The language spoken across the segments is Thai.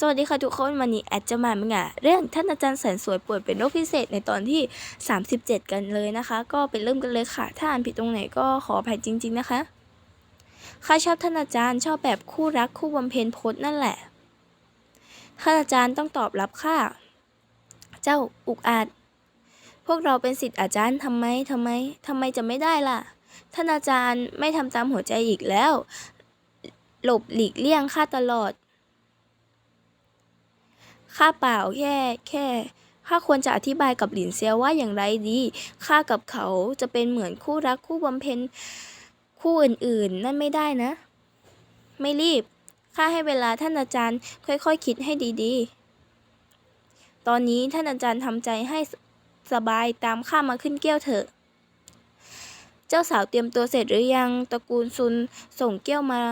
สวัสดีค่ะทุกคนวันนี้แอดจะมาเมื่อเรื่องท่านอาจารย์แสนสวยป่วยเป็นโรคพิเศษในตอนที่ 37 กันเลยนะคะ ก็ไปเริ่มกันเลยค่ะ ถ้าอ่านผิดตรงไหนก็ขออภัยจริง ๆนะคะข้าชอบท่านอาจารย์ชอบแบบคู่รักคู่บำเพ็ญพจน์นั่นแหละท่านอาจารย์ต้องตอบรับค่ะเจ้าอุกอาจพวกเราเป็นสิทธิ์อาจารย์ทำไมทำไมทำไมจะไม่ได้ล่ะ ท่านอาจารย์ไม่ทำตามหัวใจอีกแล้ว หลบหลีกเลี่ยงข้าตลอด ข้าเปล่าแค่แค่ข้าควรจะอธิบายกับหลินเซียวว่าอย่างไรดีข้ากับเขาจะเป็นเหมือนคู่รักคู่บำเพ็ญคู่อื่นๆ นั่นไม่ได้นะ ไม่รีบข้าให้เวลาท่านอาจารย์ค่อยๆคคิดให้ดีๆ ตอนนี้ท่านอาจารย์ทำใจให้สบายตามข้ามาขึ้นเกี้ยวเถอะ เจ้าสาวเตรียมตัวเสร็จหรือยังตระกูลซุนส่งเกี้ยวมา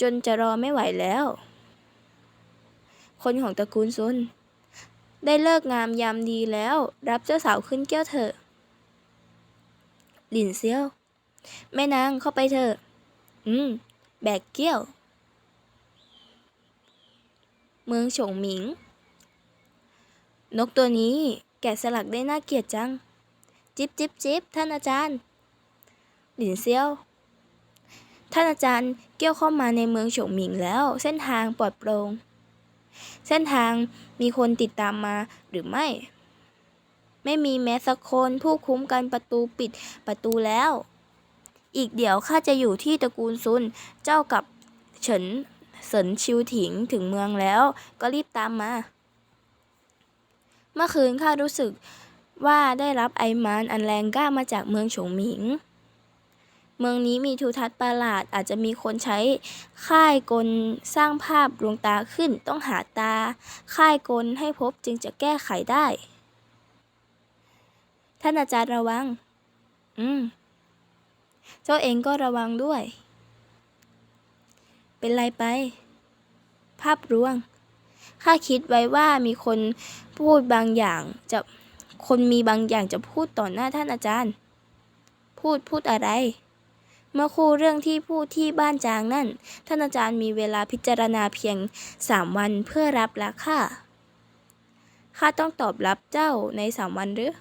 จนจะรอไม่ไหวแล้ว คนของตระกูลซุน ได้เลิกงามยามดีแล้ว รับเจ้าสาวขึ้นเกี้ยวเถอะ หลินเซียว แม่นางเข้าไปเถอะ อืม แบกเกี้ยว เมืองฉงหมิง นกตัวนี้แกะสลักได้น่าเกลียดจัง จิบจิบจิบท่านอาจารย์ หลินเซียว ท่านอาจารย์เกี่ยวเข้ามาในเมืองฉงหมิงแล้ว เส้นทางปลอดโปร่ง เส้นทางมีคนติดตามมาหรือไม่ ไม่มีแม้สักคนผู้คุ้มกันประตูปิดประตูแล้ว อีกเดี๋ยวข้าจะอยู่ที่ตระกูลซุน เจ้ากับเฉินเสินชิวถิงถึงเมืองแล้ว ก็รีบตามมา เมื่อคืนข้ารู้สึกว่าได้รับไอมานอันแรงกล้ามาจากเมืองฉงหมิง เมืองนี้มีทิวทัศน์ประหลาด อาจจะมีคนใช้ค่ายกลสร้างภาพดวงตาขึ้น ต้องหาตา ค่ายกลให้พบจึงจะแก้ไขได้ ท่านอาจารย์ระวัง อืม เจ้าเองก็ระวังด้วย เป็นไรไป ภาพรวง ข้าคิดไว้ว่ามีคนพูดบางอย่างจะคนมีบางอย่างจะพูดต่อหน้าท่านอาจารย์ พูดพูดอะไร เมื่อครู่เรื่องที่พูดที่บ้านจางนั่น ท่านอาจารย์มีเวลาพิจารณาเพียงสามวันเพื่อรับและข้าข้าต้องตอบรับเจ้าในสามวันหรือ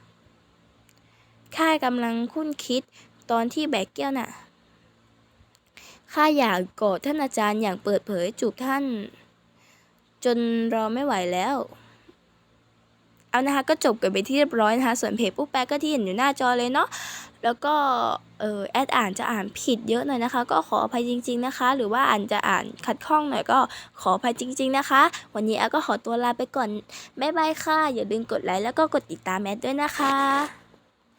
ข้ากำลังคุ้นคิดตอนที่แบกแก้วน่ะ ข้าอยากกอดท่านอาจารย์อย่างเปิดเผยจูบท่าน จนรอไม่ไหวแล้ว เอานะคะก็จบกันไปที่เรียบร้อยนะคะ ส่วนเพจปุ๊บแป๊กก็ที่เห็นอยู่หน้าจอเลยเนาะแล้วก็เออแอดอ่านจะอ่านผิดเยอะหน่อยนะคะ ก็ขออภัยจริง ๆนะคะ หรือว่าอ่านจะอ่านขัดข้องหน่อยก็ขออภัยจริง ๆนะคะ วันนี้แอดก็ขอตัวลาไปก่อนบ๊ายบายค่ะ อย่าลืมกดไลค์แล้วก็กดติดตามแอดด้วยนะคะ